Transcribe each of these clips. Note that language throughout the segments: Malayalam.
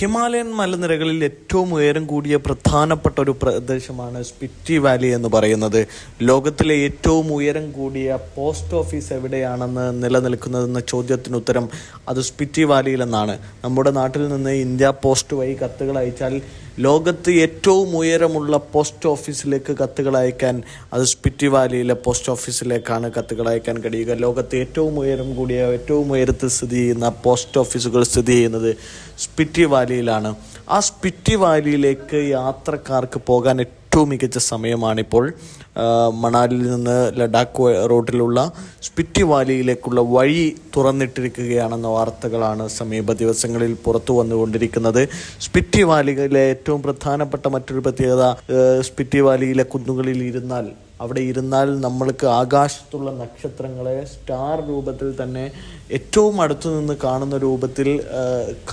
ഹിമാലയൻ മലനിരകളിൽ ഏറ്റവും ഉയരം കൂടിയ പ്രധാനപ്പെട്ട ഒരു പ്രദേശമാണ് സ്പിറ്റി വാലി എന്ന് പറയുന്നത്. ലോകത്തിലെ ഏറ്റവും ഉയരം കൂടിയ പോസ്റ്റ് ഓഫീസ് എവിടെയാണെന്ന് നിലനിൽക്കുന്നതെന്ന ചോദ്യത്തിന് ഉത്തരം അത് സ്പിറ്റി വാലിയിലെന്നാണ്. നമ്മുടെ നാട്ടിൽ നിന്ന് ഇന്ത്യ പോസ്റ്റ് വഴി കത്തുകൾ അയച്ചാൽ ലോകത്ത് ഏറ്റവും ഉയരമുള്ള പോസ്റ്റ് ഓഫീസിലേക്ക് കത്തുകൾ അയക്കാൻ അത് സ്പിറ്റി വാലിയിലെ പോസ്റ്റ് ഓഫീസിലേക്കാണ് കത്തുകൾ അയക്കാൻ കഴിയുക. ലോകത്ത് ഏറ്റവും ഉയരം കൂടിയ ഏറ്റവും ഉയരത്തിൽ സ്ഥിതി ചെയ്യുന്ന പോസ്റ്റ് ഓഫീസുകൾ സ്ഥിതി ചെയ്യുന്നത് സ്പിറ്റി വാലിയിലാണ് ആ സ്പിറ്റി വാലിയിലേക്ക് യാത്രക്കാർക്ക് പോകാൻ ഏറ്റവും മികച്ച സമയമാണിപ്പോൾ. മണാലിയിൽ നിന്ന് ലഡാക്ക് റോഡിലുള്ള സ്പിറ്റി വാലിയിലേക്കുള്ള വഴി തുറന്നിട്ടിരിക്കുകയാണെന്ന വാർത്തകളാണ് സമീപ ദിവസങ്ങളിൽ പുറത്തു വന്നുകൊണ്ടിരിക്കുന്നത്. സ്പിറ്റി വാലിയിലെ ഏറ്റവും പ്രധാനപ്പെട്ട മറ്റൊരു പ്രത്യേകത സ്പിറ്റി വാലിയിലെ കുന്നുകളിൽ ഇരുന്നാൽ അവിടെ ഇരുന്നാൽ നമ്മൾക്ക് ആകാശത്തുള്ള നക്ഷത്രങ്ങളെ സ്റ്റാർ രൂപത്തിൽ തന്നെ ഏറ്റവും അടുത്തു നിന്ന് കാണുന്ന രൂപത്തിൽ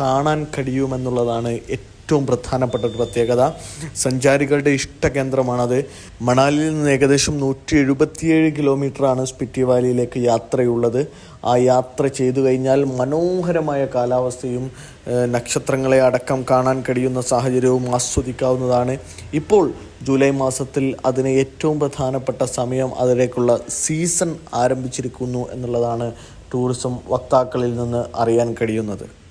കാണാൻ കഴിയുമെന്നുള്ളതാണ് ഏറ്റവും പ്രധാനപ്പെട്ട ഒരു പ്രത്യേകത. സഞ്ചാരികളുടെ ഇഷ്ടകേന്ദ്രമാണത്. മണാലിയിൽ നിന്ന് ഏകദേശം നൂറ്റി എഴുപത്തിയേഴ് കിലോമീറ്ററാണ് സ്പിറ്റി വാലിയിലേക്ക് യാത്രയുള്ളത്. ആ യാത്ര ചെയ്തു കഴിഞ്ഞാൽ മനോഹരമായ കാലാവസ്ഥയും നക്ഷത്രങ്ങളെ അടക്കം കാണാൻ കഴിയുന്ന സാഹചര്യവും ആസ്വദിക്കാവുന്നതാണ്. ഇപ്പോൾ ജൂലൈ മാസത്തിൽ അതിന് ഏറ്റവും പ്രധാനപ്പെട്ട സമയം അതിലേക്കുള്ള സീസൺ ആരംഭിച്ചിരിക്കുന്നു എന്നുള്ളതാണ് ടൂറിസം വക്താക്കളിൽ നിന്ന് അറിയാൻ കഴിയുന്നത്.